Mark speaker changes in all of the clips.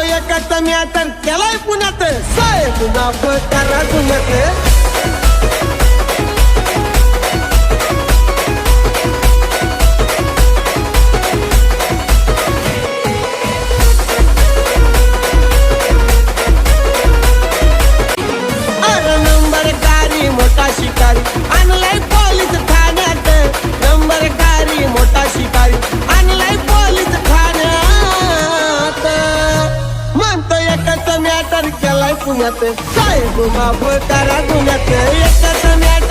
Speaker 1: एका तम्यात त्यालाही पुण्यात. साहेब माफ करा गुन्ह्यात दुन्यात. साहेब बाप करा दुन्यात. एकच मॅच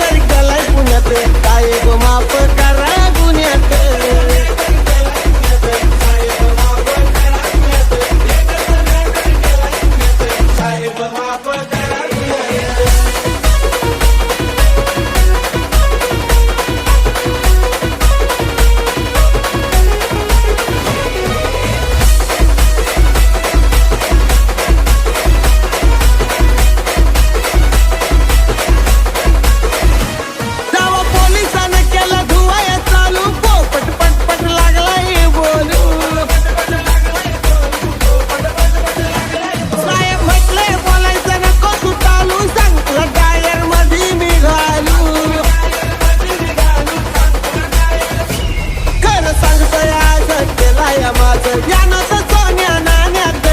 Speaker 1: या माझं. यानं सोन्या नाण्यात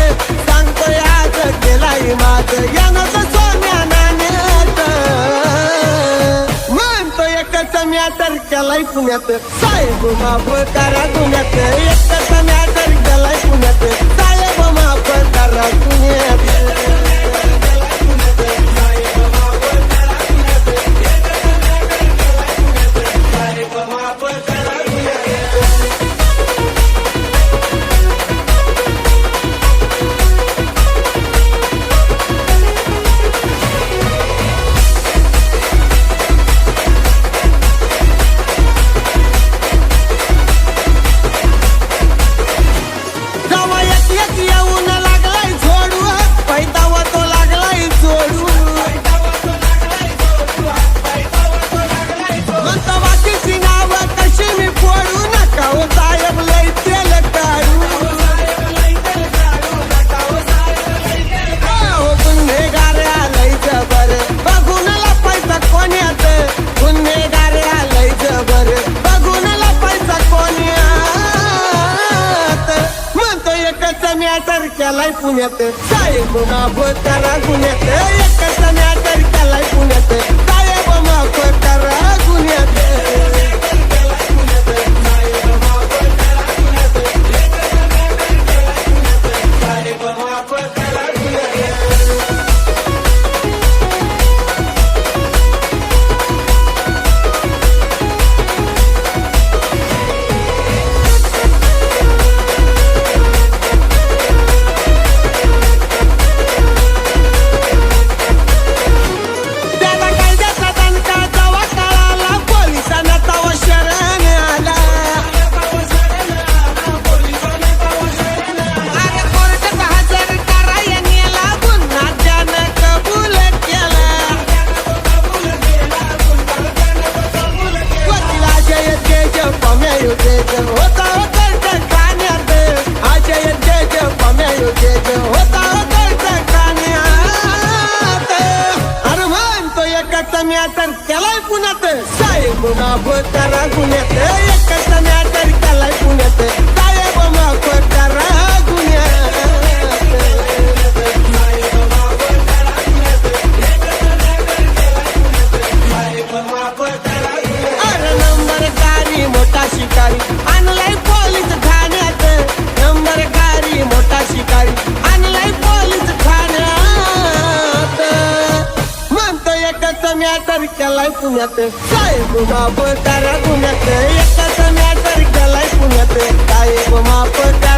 Speaker 1: सांगतो आज केलाय माझं. यानं सोन्या नाण्यात म्हणतो एकच म्या तर केलाय पुण्यात. साहेब माफ करा पुण्यात. एकच म्या तर केलाय पुण्यात. साहेब माफ करा पुण्यात. मॅटर केलाय पुण्यात साहेब माफ करा गुन्ह्यात एकच मॅटर केलाय पुण्यात साहेब माफ करा गुन्ह्यात करा गुन्ह्यात. पुण्यात. काय माप करा पुण्यात. एकच मॅटर गेलाय पुण्यात. काय माप करा